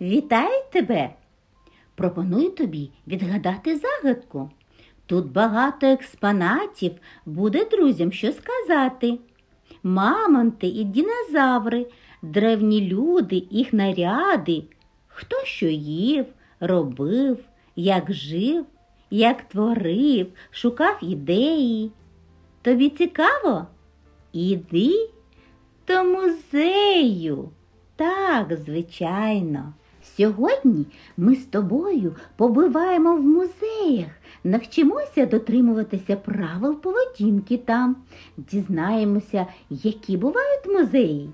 вітаю тебе! Пропоную тобі відгадати загадку. Тут багато експонатів, буде друзям що сказати. Мамонти і дінозаври, древні люди, їх наряди. Хто що їв, робив, як жив, як творив, шукав ідеї. Тобі цікаво? Іди до музею. Так, звичайно. Сьогодні ми з тобою побиваємо в музеях, навчимося дотримуватися правил поведінки там, дізнаємося, які бувають музеї.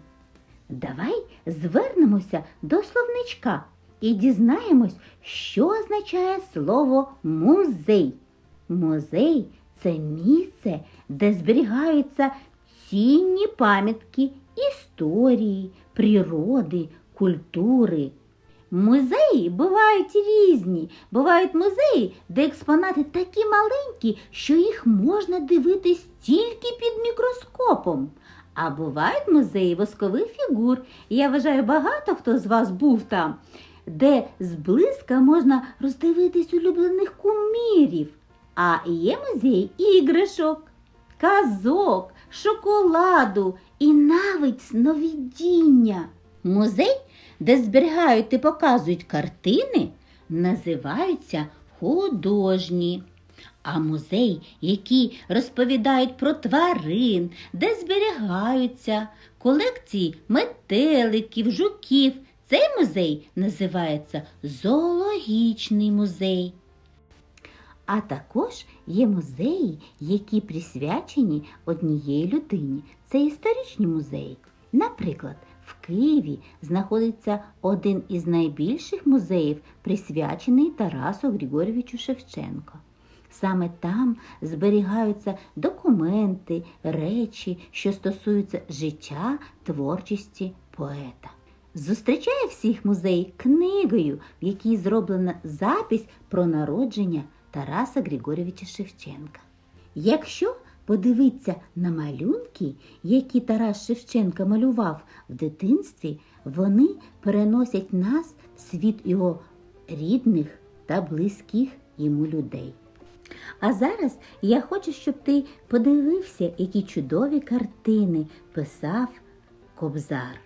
Давай звернемося до словничка і дізнаємось, що означає слово музей. Музей це місце, де зберігаються цінні пам'ятки історії, природи, культури. Музеї бувають різні. Бувають музеї, де експонати такі маленькі, що їх можна дивитись тільки під мікроскопом. А бувають музеї воскових фігур. Я вважаю, багато хто з вас був там, де зблизька можна роздивитись улюблених кумірів. А є музей іграшок, казок, шоколаду і навіть сновидіння. Музей, де зберігають і показують картини, називаються художні. А музей, які розповідають про тварин, де зберігаються колекції метеликів, жуків, цей музей називається зоологічний музей. А також є музеї, які присвячені однієї людині. Це історичні музеї. Наприклад, в Києві знаходиться один із найбільших музеїв, присвячений Тарасу Григорьовичу Шевченко. Саме там зберігаються документи, речі, що стосуються життя, творчості поета. Зустрічає всіх музей книгою, в якій зроблена запись про народження Тараса Григорьовича Шевченка. Якщо подивитися на малюнки, які Тарас Шевченка малював в дитинстві, вони переносять нас в світ його рідних та близьких йому людей. А зараз я хочу, щоб ти подивився, які чудові картини писав Кобзар.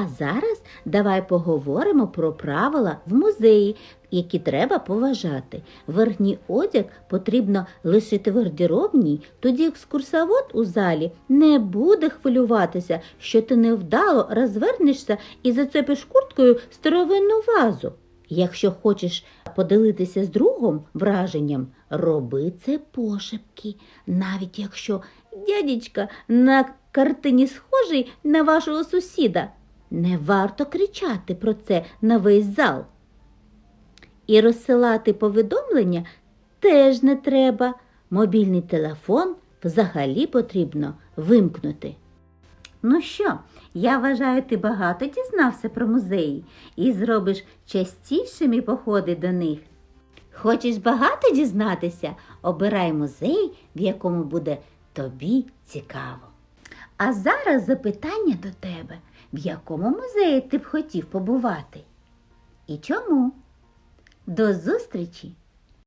А зараз давай поговоримо про правила в музеї, які треба поважати. Верхній одяг потрібно лишити в гардеробній, тоді екскурсовод у залі не буде хвилюватися, що ти невдало розвернешся і зацепиш курткою старовинну вазу. Якщо хочеш поділитися з другом враженням, роби це пошепки, навіть якщо дядечка на картині схожий на вашого сусіда. Не варто кричати про це на весь зал. І розсилати повідомлення теж не треба. Мобільний телефон взагалі потрібно вимкнути. Ну що, я вважаю, ти багато дізнався про музеї і зробиш частішими походи до них. Хочеш багато дізнатися? Обирай музей, в якому буде тобі цікаво. А зараз запитання до тебе, в якому музеї ти б хотів побувати? І чому? До зустрічі!